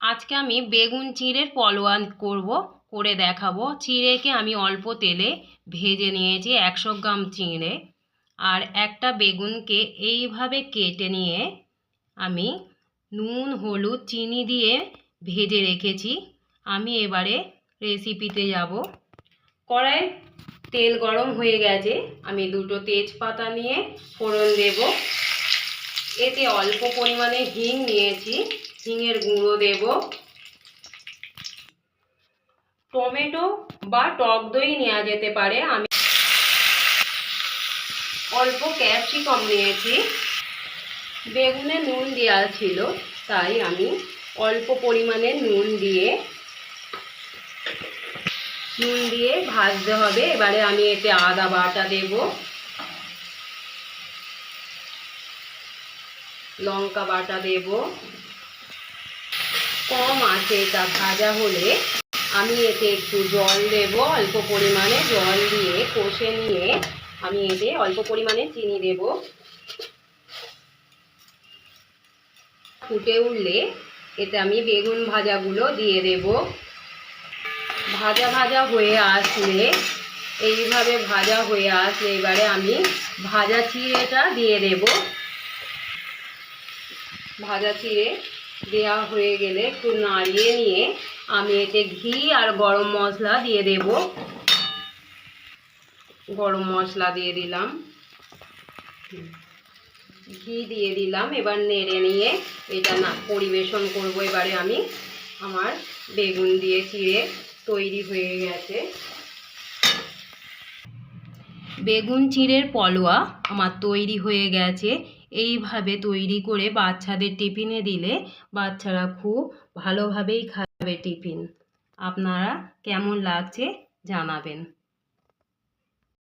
আজকে আমি বেগুন চিঁড়ের পলোয়ান করব, করে দেখাবো। চিঁড়েকে আমি অল্প তেলে ভেজে নিয়েছি একশো গ্রাম চিঁড়ে। আর একটা বেগুনকে এইভাবে কেটে নিয়ে আমি নুন, হলুদ, চিনি দিয়ে ভেজে রেখেছি। আমি এবারে রেসিপিতে যাব। কড়াই তেল গরম হয়ে গেছে। আমি দুটো তেজপাতা নিয়ে ফোড়ন দেব। এতে অল্প পরিমাণে হিং নিয়েছি। হিঙের গুঁড়ো দেব। টমেটো বা টক দই নেওয়া যেতে পারে। আমি অল্প ক্যাপসিকাম নিয়েছি। বেগুনে নুন দেওয়া ছিল, তাই আমি অল্প পরিমাণে নুন দিয়ে নুন দিয়ে ভাজতে হবে। এবারে আমি এতে আদা বাটা দেব। লঙ্কা বাটা দেব। কম আছে এটা ভাজা হলে। আমি এতে একটু জল দেব, অল্প পরিমাণে জল দিয়ে কষে নিয়ে আমি এতে অল্প পরিমাণে চিনি দেব। ফুটে উঠলে এতে আমি বেগুন ভাজাগুলো দিয়ে দেব। ভাজা ভাজা হয়ে আসলে, এইভাবে ভাজা হয়ে আসলে এবারে আমি ভাজা চিড়েটা দিয়ে দেব। ভাজা চিড়ে দেওয়া হয়ে গেলে একটু নাড়িয়ে নিয়ে আমি এতে ঘি আর গরম মশলা দিয়ে দেব। গরম মশলা দিয়ে দিলাম। ঘি দিয়ে দিলাম। এবার নেড়ে নিয়ে এটা না পরিবেশন করব। এবারে আমি আমার বেগুন দিয়ে চিড়ে তৈরি হয়ে গেছে। বেগুন চিঁড়ের পলোয়া আমার তৈরি হয়ে গেছে। এইভাবে তৈরি করে বাচ্চাদের টিফিনে দিলে বাচ্চারা খুব ভালোভাবেই খাবে টিফিন। আপনারা কেমন লাগছে জানাবেন।